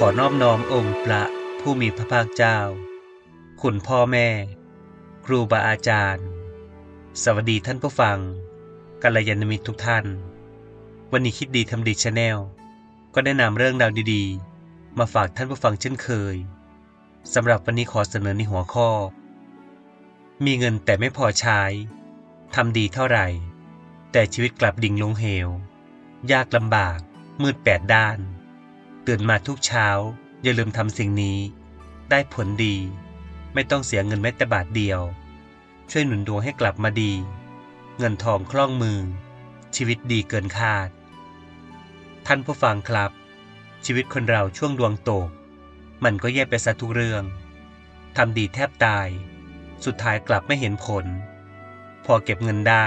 ขอนอบน้อมองค์พระผู้มีพระภาคเจ้า คุณพ่อแม่ ครูบาอาจารย์ สวัสดีท่านผู้ฟังกัลยาณมิตรทุกท่าน วันนี้คิดดีทำดีชาแนลก็ได้นำเรื่องราวดีๆ มาฝากท่านผู้ฟังเช่นเคยสำหรับวันนี้ขอเสนอในหัวข้อ มีเงินแต่ไม่พอใช้ทำดีเท่าไหร่ แต่ชีวิตกลับดิ่งลงเหว ยากลำบากมืดแปดด้าน ตื่นมาทุกเช้า อย่าลืมทำสิ่งนี้ ได้ผลดี ไม่ต้องเสียเงินแม้แต่บาทเดียว ช่วยหนุนดวงให้กลับมาดี เงินทองคล่องมือ ชีวิตดีเกินคาด ท่านผู้ฟังครับ ชีวิตคนเราช่วงดวงตก มันก็แย่ไปซะทุกเรื่องทำดีแทบตาย สุดท้ายกลับไม่เห็นผล พอเก็บเงินได้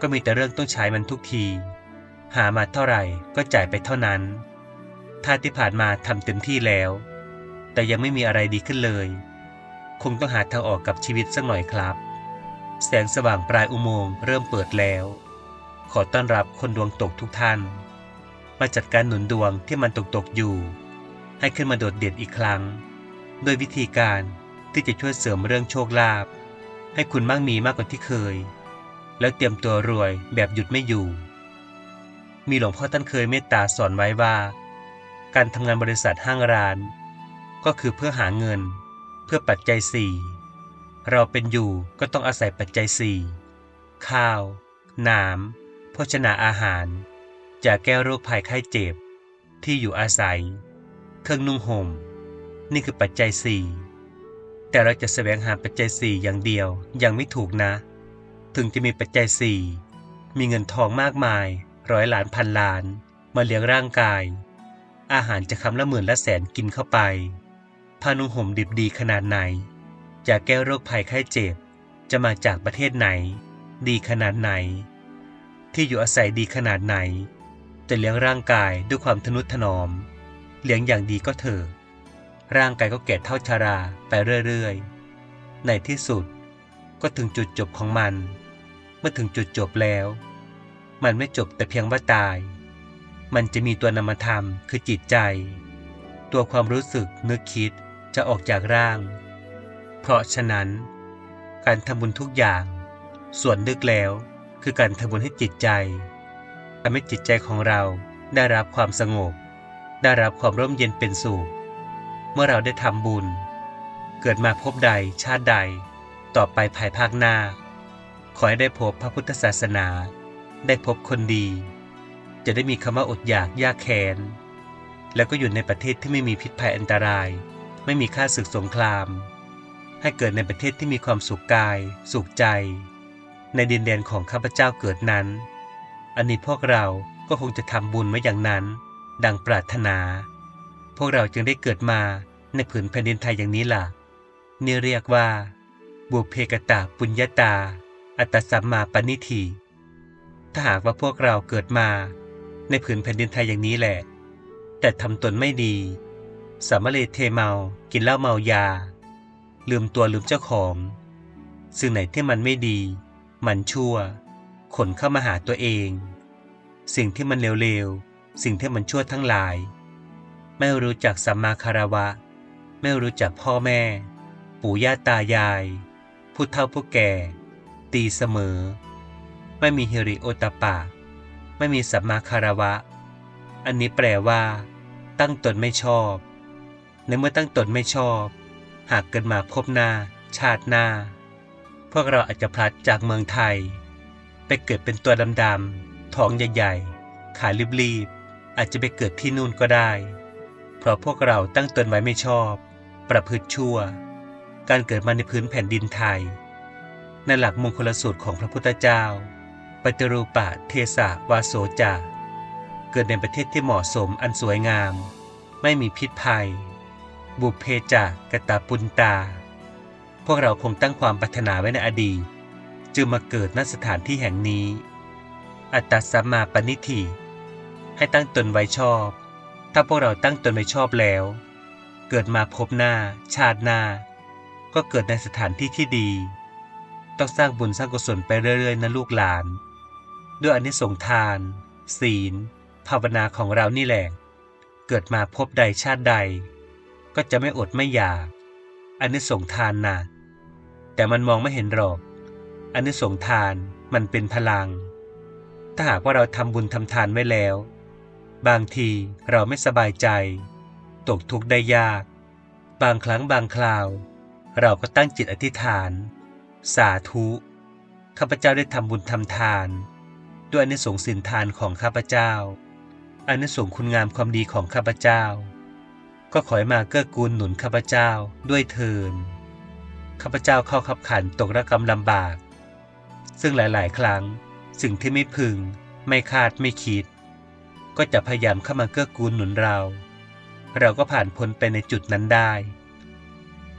ก็มีแต่เรื่องต้องใช้มันทุกที หามาเท่าไหร่ก็จ่ายไปเท่านั้น ถ้าที่ผ่านมาทำเต็มที่แล้ว แต่ยังไม่มีอะไรดีขึ้นเลย คงต้องหาทางออกกับชีวิตสักหน่อยครับ แสงสว่างปลายอุโมงค์เริ่มเปิดแล้ว ขอต้อนรับคนดวงตกทุกท่าน มาจัดการหนุนดวงที่มันตกตกอยู่ ให้ขึ้นมาโดดเด่นอีกครั้ง โดยวิธีการที่จะช่วยเสริมเรื่องโชคลาภให้คุณมั่งมีมากกว่าที่เคย แล้วเตรียมตัวรวยแบบหยุดไม่อยู่ มีหลวงพ่อท่านเคยเมตตาสอนไว้ว่า การทำงานบริษัทห้างร้าน ก็คือเพื่อหาเงิน เพื่อปัจจัยสี่เราเป็นอยู่ก็ต้องอาศัยปัจจัยสี่ข้าว น้ำโภชนาอาหารยาแก้โรคภัยไข้เจ็บ ที่อยู่อาศัย เครื่องนุ่งห่ม นี่คือปัจจัยสี่แต่เราจะแสวงหาปัจจัยสี่อย่างเดียวยังไม่ถูกนะ ถึงจะมีปัจจัยสี่มีเงินทองมากมาย ร้อยล้านพันล้าน มาเลี้ยงร่างกาย อาหารจะคำละหมื่นละแสนกินเข้าไปผ้านุ่งห่มดิบดีขนาดไหนยาแก้โรคภัยไข้เจ็บ จะมาจากประเทศไหน ดีขนาดไหน ที่อยู่อาศัยดีขนาดไหน จะเลี้ยงร่างกายด้วยความทนุถนอม เลี้ยงอย่างดีก็เถอะร่างกายก็แก่เท่าชาราไปเรื่อยๆ ในที่สุดก็ถึงจุดจบของมัน เมื่อถึงจุดจบแล้ว มันไม่จบแต่เพียงว่าตาย มันจะมีตัวนามธรรมคือจิตใจ ตัวความรู้สึกนึกคิดจะออกจากร่าง เพราะฉะนั้น การทำบุญทุกอย่าง ส่วนลึกแล้วคือการทำบุญให้จิตใจทำให้จิตใจของเราได้รับความสงบ ได้รับความร่มเย็นเป็นสุขเมื่อเราได้ทำบุญ เกิดมาพบใดชาติใด ต่อไปภายภาคหน้า ขอให้ได้พบพระพุทธศาสนา ได้พบคนดี จะได้มีคำว่าอดอยากยากแค้น แล้วก็อยู่ในประเทศที่ไม่มีพิษภัยอันตราย ไม่มีค่าศึกสงคราม ให้เกิดในประเทศที่มีความสุขกาย สุขใจ ในดินแดนของข้าพเจ้าเกิดนั้น อันนี้พวกเราก็คงจะทำบุญไว้อย่างนั้น ดังปรารถนา พวกเราจึงได้เกิดมาในผืนแผ่นดินไทยอย่างนี้ล่ะ นี่เรียกว่า บุเพกตาปุญญาตา อัตตสัมมาปณิธีถ้าหากว่าพวกเราเกิดมา ในผืนแผ่นดินไทยอย่างนี้แหละ แต่ทำตนไม่ดี สามเลเทเมา กินเหล้าเมายา ลืมตัวลืมเจ้าของสิ่งไหนที่มันไม่ดี มันชั่ว ขนเข้ามาหาตัวเอง สิ่งที่มันเร็วๆ สิ่งที่มันชั่วทั้งหลาย ไม่รู้จักสัมมาคารวะ ไม่รู้จักพ่อแม่ ปู่ย่าตายาย ผู้เฒ่าผู้แก่ ตีเสมอ ไม่มีฮิริโอตปะ ไม่มีสัมมาคารวะ อันนี้แปลว่า ตั้งตนไม่ชอบ ในเมื่อตั้งตนไม่ชอบ หากเกิดมาพบหน้า ชาติหน้า พวกเราอาจจะพลัดจากเมืองไทย ไปเกิดเป็นตัวดำๆท้องใหญ่ๆ ขารีบๆ อาจจะไปเกิดที่นู่นก็ได้ เพราะพวกเราตั้งตนไว้ไม่ชอบ ประพฤติชั่ว การเกิดมาในพื้นแผ่นดินไทย ในหลักมงคลสูตรของพระพุทธเจ้า ปฏิรูปะเทสะวาโสจา เกิดในประเทศที่เหมาะสมอันสวยงาม ไม่มีพิษภัย บุพเพจากตาปุนตา พวกเราคงตั้งความปรารถนาไว้ในอดีต จึงมาเกิดณสถานที่แห่งนี้ อัตตสัมมาปณิธิให้ตั้งตนไว้ชอบ ถ้าพวกเราตั้งตนไว้ชอบแล้ว เกิดมาพบหน้า ชาติหน้า ก็เกิดในสถานที่ที่ดี ต้องสร้างบุญสร้างกุศลไปเรื่อยๆนะลูกหลาน ด้วยอนิสงทาน ศีล ภาวนาของเรานี่แหละ เกิดมาพบใดชาติใด ก็จะไม่อดไม่อยากอันนี้ส่งทานนะแต่มันมองไม่เห็นหรอกอันนี้ส่งทานมันเป็นพลัง ถ้าหากว่าเราทำบุญทำทานไว้แล้ว บางทีเราไม่สบายใจ ตกทุกข์ได้ยาก บางครั้งบางคราว เราก็ตั้งจิตอธิษฐาน สาธุข้าพเจ้าได้ทำบุญทำทาน ด้วยอนิสงส์สินทานของข้าพเจ้าอนิสงส์คุณงามความดีของข้าพเจ้า ก็ขอให้มาเกื้อกูลหนุนข้าพเจ้าด้วยเทินข้าพเจ้าเข้าขับขันตกระกรรมลำบาก ซึ่งหลาย ๆ ครั้งสิ่งที่ไม่พึง ไม่คาดไม่คิด ก็จะพยายามเข้ามาเกื้อกูลหนุนเรา เราก็ผ่านพ้นไปในจุดนั้นได้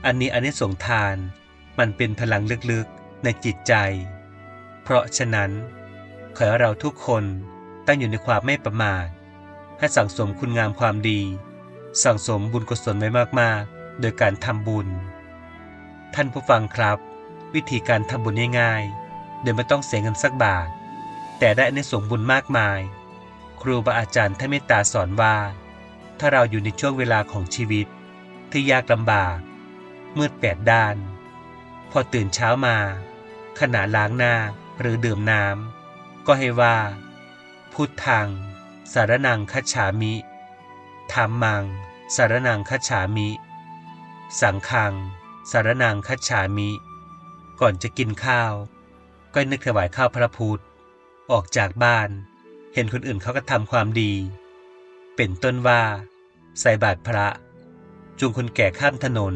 อันนี้อันนี้สงทานมันเป็นพลังลึกๆในจิตใจ เพราะฉะนั้น ขอให้เราทุกคนตั้งอยู่ในความไม่ประมาท ให้สั่งสมคุณงามความดี สั่งสมบุญกุศลไว้มากๆ โดยการทำบุญ ท่านผู้ฟังครับ วิธีการทำบุญง่ายๆ โดยไม่ต้องเสียเงินสักบาท แต่ได้ในสงบุญมากมาย ครูบาอาจารย์ท่านเมตตาสอนว่า ถ้าเราอยู่ในช่วงเวลาของชีวิต ที่ยากลำบาก มืดแปดด้าน พอตื่นเช้ามาขณะล้างหน้าหรือดื่มน้ำ ก็ให้ว่า พุทธัง สารนังคัจฉามิธรรมัง สารนังคัจฉามิ สังฆัง สารนังคัจฉามิ ก่อนจะกินข้าว ก็นึกถวายข้าวพระพุทธ ออกจากบ้าน เห็นคนอื่นเขาก็ทำความดี เป็นต้นว่า ใส่บาตรพระ จูงคนแก่ข้ามถนน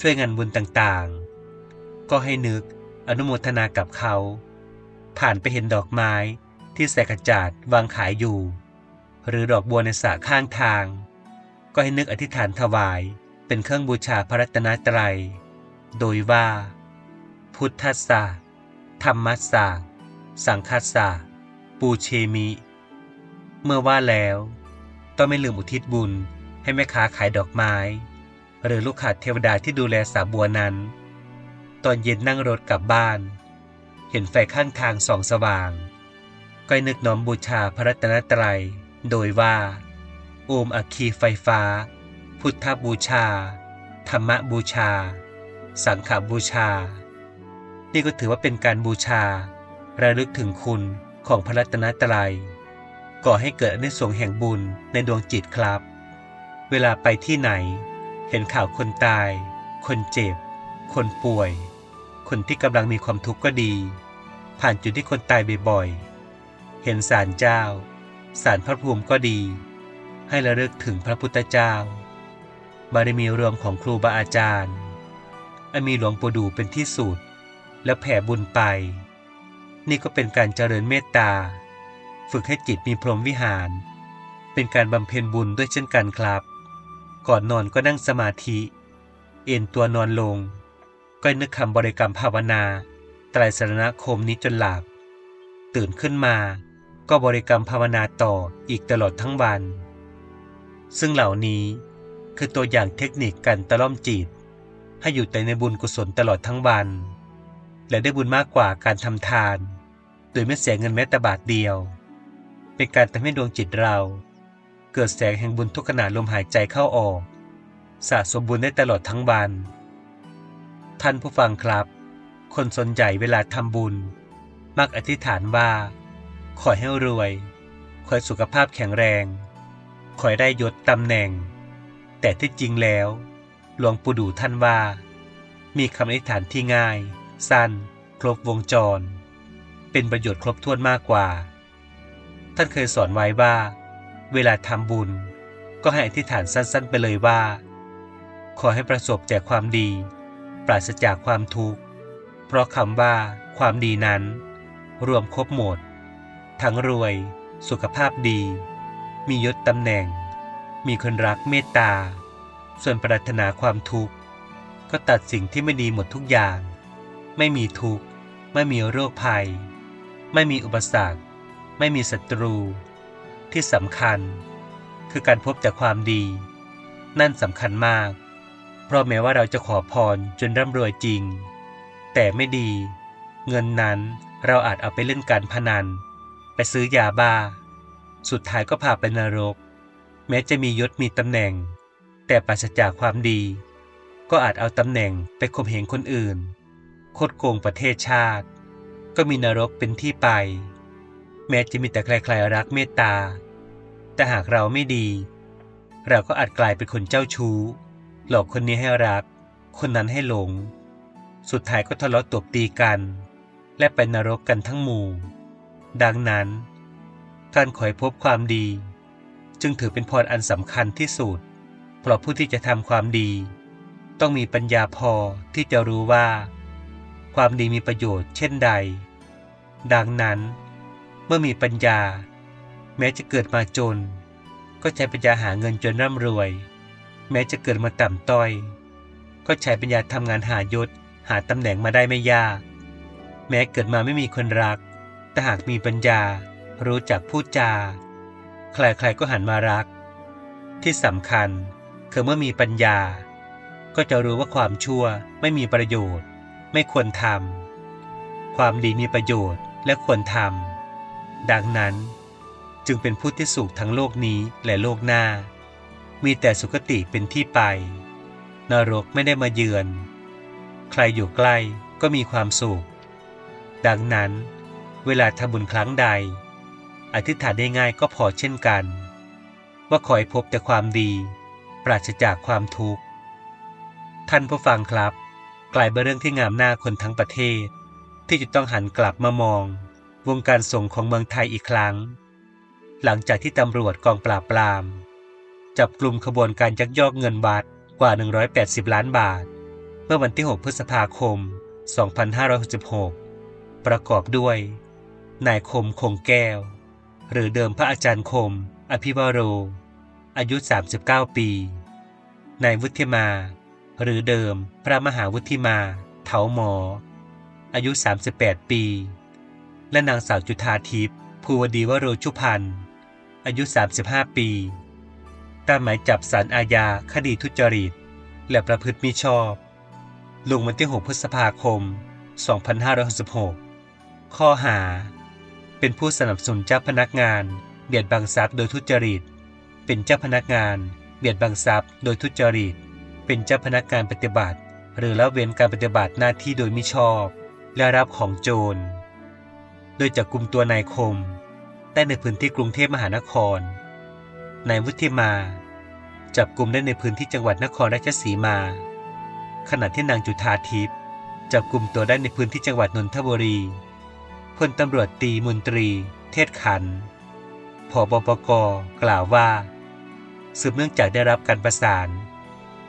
ช่วยงานบุญต่างๆ ก็ให้นึกอนุโมทนากับเขา ผ่านไปเห็นดอกไม้ที่ใส่กจาดวางขายอยู่ หรือดอกบัวในสระข้างทาง ก็ให้นึกอธิษฐานถวายเป็นเครื่องบูชาพระรัตนตรัย โดยว่า พุทธสสะธรรมสสะสังคัสสะปูเชมิ เมื่อว่าแล้ว ต้องไม่ลืมอุทิศบุญให้แม่ค้าขายดอกไม้ หรือลูกขาดเทวดาที่ดูแลสาบัวนั้น ตอนเย็นนั่งรถกลับบ้าน เห็นไฟข้างทางส่องสว่างก็นึกน้อมบูชาพระรัตนตรัย โดยว่า โอมอัคคีไฟฟ้า พุทธบูชา ธรรมบูชา สังฆบูชา นี่ก็ถือว่าเป็นการบูชา ระลึกถึงคุณของพระรัตนตรัย ก่อให้เกิดอนิสงส์แห่งบุญในดวงจิตครับ เวลาไปที่ไหน เห็นข่าวคนตาย คนเจ็บ คนป่วย คนที่กำลังมีความทุกข์ก็ดี ผ่านจุดที่คนตายบ่อยๆ เห็นศาลเจ้า ศาลพระภูมิก็ดี ให้ระลึกถึงพระพุทธเจ้า บารมีรวมของครูบาอาจารย์อันมีหลวงปู่ดูเป็นที่สุด และแผ่บุญไป นี่ก็เป็นการเจริญเมตตา ฝึกให้จิตมีพรหมวิหาร เป็นการบำเพ็ญบุญด้วยเช่นกันครับ ก่อนนอนก็นั่งสมาธิ เอนตัวนอนลง ก็นึกคำบริกรรมภาวนา ไตรสรณคมนี้จนหลับ ตื่นขึ้นมาก็บริกรรมภาวนาต่ออีกตลอดทั้งวัน ซึ่งเหล่านี้คือตัวอย่างเทคนิคการตะล่อมจิต ให้อยู่แต่ในบุญกุศลตลอดทั้งวัน และได้บุญมากกว่าการทำทาน โดยไม่เสียเงินแม้แต่บาทเดียว เป็นการทำให้ดวงจิตเรา เกิดแสงแห่งบุญทุกขณะลมหายใจเข้าออก สะสมบุญได้ตลอดทั้งวัน ท่านผู้ฟังครับ คนส่วนใหญ่เวลาทำบุญ มักอธิษฐานว่า ขอให้รวย ขอให้สุขภาพแข็งแรง ขอให้ได้ยศตำแหน่ง แต่ที่จริงแล้ว หลวงปู่ดูท่านว่า มีคำอธิษฐานที่ง่าย สั้น ครบวงจร เป็นประโยชน์ครบถ้วนมากกว่า ท่านเคยสอนไว้ว่า เวลาทำบุญ ก็ให้อธิษฐานสั้นๆ ไปเลยว่า ขอให้ประสบแต่ความดี ปราศจากความทุกข์ เพราะคำว่าความดีนั้น รวมครบหมด ทั้งรวย สุขภาพดี มียศตำแหน่ง มีคนรักเมตตา ส่วนปรารถนาความทุกข์ ก็ตัดสิ่งที่ไม่ดีหมดทุกอย่าง ไม่มีทุกข์ ไม่มีโรคภัย ไม่มีอุปสรรค ไม่มีศัตรู ที่สำคัญ คือการพบแต่ความดี นั่นสำคัญมาก เพราะแม้ว่าเราจะขอพรจนร่ำรวยจริง แต่ไม่ดี เงินนั้นเราอาจเอาไปเล่นการพนัน ไปซื้อยาบ้า สุดท้ายก็พาไปนรก แม้จะมียศมีตำแหน่ง แต่ปราศจากความดี ก็อาจเอาตำแหน่งไปข่มเหงคนอื่น โคดโกงประเทศชาติ ก็มีนรกเป็นที่ไป แม้จะมีแต่ใครๆรักเมตตา แต่หากเราไม่ดี เราก็อาจกลายเป็นคนเจ้าชู้ หลอกคนนี้ให้รัก คนนั้นให้หลง สุดท้ายก็ทะเลาะตบตีกัน และไปนรกกันทั้งหมู่ ดังนั้น การขอยพบความดี จึงถือเป็นพรอันสำคัญที่สุด เพราะผู้ที่จะทำความดี ต้องมีปัญญาพอที่จะรู้ว่า ความดีมีประโยชน์เช่นใด ดังนั้น เมื่อมีปัญญา แม้จะเกิดมาจน ก็ใช้ปัญญาหาเงินจนร่ำรวย แม้จะเกิดมาต่ำต้อย ก็ใช้ปัญญาทำงานหายศ หาตำแหน่งมาได้ไม่ยาก แม้เกิดมาไม่มีคนรัก แต่หากมีปัญญา รู้จักพูดจา ใครๆก็หันมารัก ที่สำคัญคือเมื่อมีปัญญา ก็จะรู้ว่าความชั่วไม่มีประโยชน์ ไม่ควรทำความดีมีประโยชน์และควรทำดังนั้นจึงเป็นผู้ที่สุขทั้งโลกนี้และโลกหน้า มีแต่สุคติเป็นที่ไป นรกไม่ได้มาเยือน ใครอยู่ใกล้ก็มีความสุข ดังนั้น เวลาทำบุญครั้งใด อธิษฐานได้ง่ายก็พอเช่นกัน ว่าขอให้พบแต่ความดี ปราศจากความทุกข์ ท่านผู้ฟังครับ กลายเป็นเรื่องที่งามหน้าคนทั้งประเทศ ที่จะต้องหันกลับมามอง วงการส่งของเมืองไทยอีกครั้ง หลังจากที่ตำรวจกองปราบปราม จับกลุ่มขบวนการยักยอกเงินวัดกว่า 180 ล้านบาท เมื่อวันที่ 6 พฤษภาคม 2566 ประกอบด้วย นายคมคงแก้ว หรือเดิมพระอาจารย์คม อภิวโร อายุ 39 ปี นายวุฒิมา หรือเดิมพระมหาวุฒิมาเถาหมอ อายุ 38 ปี และนางสาวจุธาทิพย์ภูวดีวโรชุพันธ์อายุ 35 ปี ตามหมายจับสารอาญาคดีทุจริต และประพฤติมิชอบ ลงวันที่ 6 พฤษภาคม 2566 ข้อหา เป็นผู้สนับสนุนเจ้าพนักงานเบียดบังทรัพย์โดยทุจริต เป็นเจ้าพนักงานเบียดบังทรัพย์โดยทุจริต เป็นเจ้าพนักงานปฏิบัติ หรือละเว้นการปฏิบัติหน้าที่โดยมิชอบ และรับของโจร โดยจับกลุ่มตัวนายคม ได้ในพื้นที่กรุงเทพมหานคร นายวุฒิมา จับกลุ่มได้ในพื้นที่จังหวัดนครราชสีมา ขณะที่นางจุธาทิพย์จับกลุ่มตัวได้ในพื้นที่จังหวัดนนทบุรีพลตำรวจตีมนตรี เทศขันธ์ผบปกกล่าวว่า สืบเนื่องจากได้รับการประสาน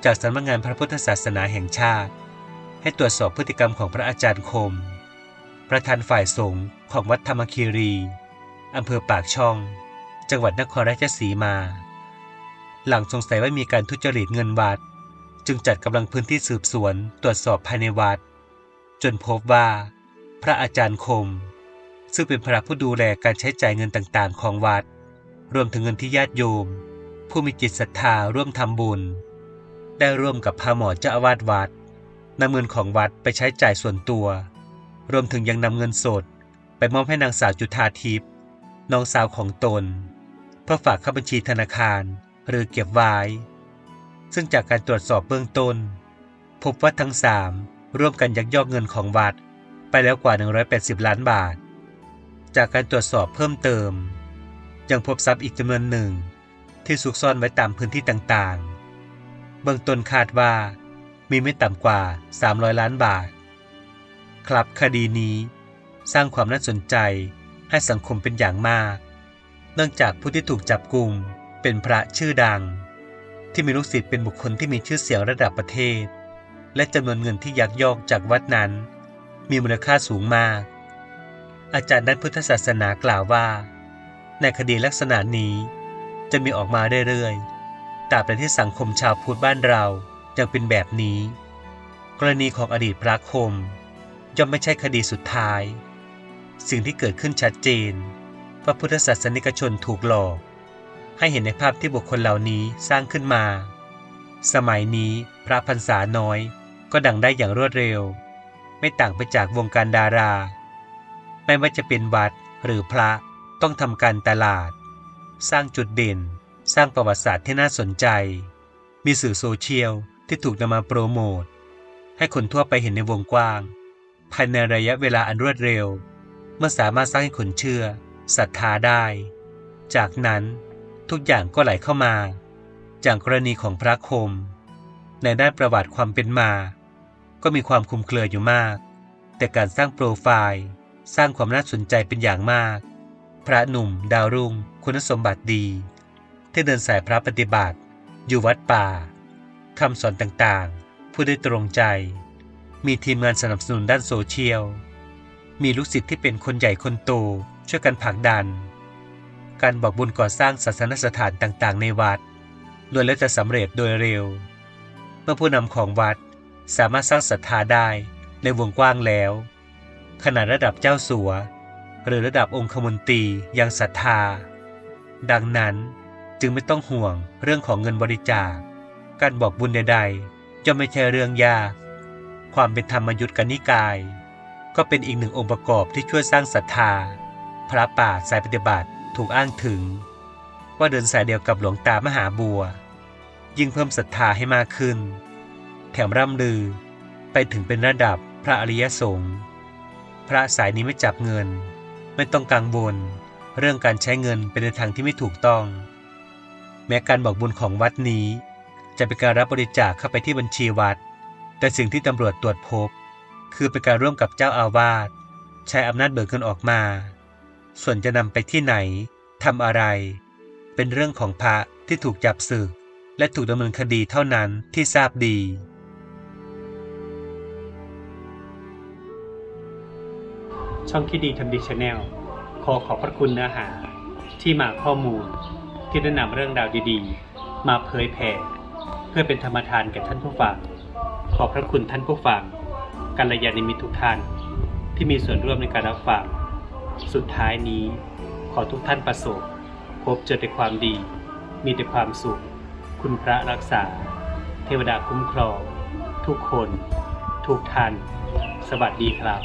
จากสำนักงานพระพุทธศาสนาแห่งชาติ ให้ตรวจสอบพฤติกรรมของพระอาจารย์คม ประธานฝ่ายสงฆ์ของวัดธรรมคีรีอำเภอปากช่อง จังหวัดนครราชสีมา หลังสงสัยว่ามีการทุจริตเงินวัด จึงจัดกำลังพื้นที่สืบสวนตรวจสอบภายในวัด จนพบว่า พระอาจารย์คม ซึ่งเป็นพระผู้ดูแลการใช้จ่ายเงินต่างๆ ของวัด รวมถึงเงินที่ญาติโยม ผู้มีจิตศรัทธาร่วมทำบุญ ได้ร่วมกับพระหมอเจ้าอาวาสวัดนำเงินของวัดไปใช้จ่ายส่วนตัว รวมถึงยังนำเงินสด ไปมอบให้นางสาวจุธาทิพย์น้องสาวของตน เพื่อฝากเข้าบัญชีธนาคารหรือเก็บไว้ ซึ่งจากการตรวจสอบเบื้องต้น พบว่าทั้งสามร่วมกันยักยอกเงินของวัด ไปแล้วกว่า 180 ล้านบาท จากการตรวจสอบเพิ่มเติม ยังพบทรัพย์อีกจำนวนหนึ่ง ที่ซุกซ่อนไว้ตามพื้นที่ต่างๆ เบื้องต้นคาดว่า มีไม่ต่ำกว่า 300 ล้านบาท ครับคดีนี้สร้างความน่าสนใจให้สังคมเป็นอย่างมาก เนื่องจากผู้ที่ถูกจับกลุ่มเป็นพระชื่อดัง ที่มีลูกศิษย์เป็นบุคคลที่มีชื่อเสียงระดับประเทศ และจำนวนเงินที่ยักยอกจากวัดนั้น มีมูลค่าสูงมาก อาจารย์ด้านพุทธศาสนากล่าวว่า ในคดีลักษณะนี้จะมีออกมาเรื่อยๆตราบใดที่สังคมชาวพุทธบ้านเรายังเป็นแบบนี้ กรณีของอดีตพระคม ย่อมไม่ใช่คดีสุดท้าย สิ่งที่เกิดขึ้นชัดเจนว่าพุทธศาสนิกชนถูกหลอก ให้เห็นในภาพที่บุคคลเหล่านี้สร้างขึ้นมา สมัยนี้พระพรรษาน้อยก็ดังได้อย่างรวดเร็ว ไม่ต่างไปจากวงการดารา ไม่ว่าจะเป็นวัดหรือพระต้องทำการตลาด สร้างจุดเด่น สร้างประวัติศาสตร์ที่น่าสนใจ มีสื่อโซเชียลที่ถูกนำมาโปรโมท ให้คนทั่วไปเห็นในวงกว้าง ภายในระยะเวลาอันรวดเร็ว เมื่อสามารถสร้างให้คนเชื่อศรัทธาได้ จากนั้น ทุกอย่างก็ไหลเข้ามา จากกรณีของพระคม ในด้านประวัติความเป็นมา ก็มีความคลุมเครืออยู่มาก แต่การสร้างโปรไฟล์ สร้างความน่าสนใจเป็นอย่างมาก พระหนุ่ม ดาวรุ่ง คุณสมบัติดี ที่เดินสายพระปฏิบัติ อยู่วัดป่าคำสอนต่างๆ ผู้ได้ตรงใจ มีทีมงานสนับสนุนด้านโซเชียล มีลูกศิษย์ที่เป็นคนใหญ่คนโตช่วยกันผลักดัน การบอกบุญก่อสร้างศาสนสถานต่างๆ ในวัดล้วนแล้วจะสำเร็จโดยเร็ว เมื่อผู้นำของวัดสามารถสร้างศรัทธาได้ในวงกว้างแล้ว ขนาดระดับเจ้าสัว หรือระดับองคมนตรียังศรัทธา ดังนั้นจึงไม่ต้องห่วงเรื่องของเงินบริจาค การบอกบุญใดๆจะไม่ใช่เรื่องยาก ความเป็นธรรมยุทธกนิกาย ก็เป็นอีกหนึ่งองค์ประกอบที่ช่วยสร้างศรัทธา พระป่าสายปฏิบัติ ถูกอ้างถึง ว่าเดินสายเดียวกับหลวงตามหาบัว ยิ่งเพิ่มศรัทธาให้มากขึ้น แถมร่ำลือไปถึงเป็นระดับพระอริยสงฆ์พระสายนี้ไม่จับเงิน ไม่ต้องกังวลเรื่องการใช้เงินเป็นในทางที่ไม่ถูกต้อง แม้การบอกบุญของวัดนี้ จะเป็นการรับบริจาคเข้าไปที่บัญชีวัด แต่สิ่งที่ตำรวจตรวจพบ คือเป็นการร่วมกับเจ้าอาวาสใช้อำนาจเบิกเงินออกมา ส่วนจะนำไปที่ไหนทำอะไร เป็นเรื่องของพระที่ถูกจับศึก และถูกดำเนินคดีเท่านั้นที่ทราบดี ช่องคิดดีทำดีชาแนลขอขอบพระคุณเนื้อหา ที่มาข้อมูลที่ได้นำเรื่องราวดีๆ มาเผยแผ่เพื่อเป็นธรรมทานแก่ท่านผู้ฟัง ขอบพระคุณท่านผู้ฟังกัลยาณมิตรทุกท่านที่มีส่วนร่วมในการรับฟัง สุดท้ายนี้ขอทุกท่านประสบ พบเจอแต่ความดี มีแต่ความสุข คุณพระรักษา เทวดาคุ้มครอง ทุกคน ทุกท่าน สวัสดีครับ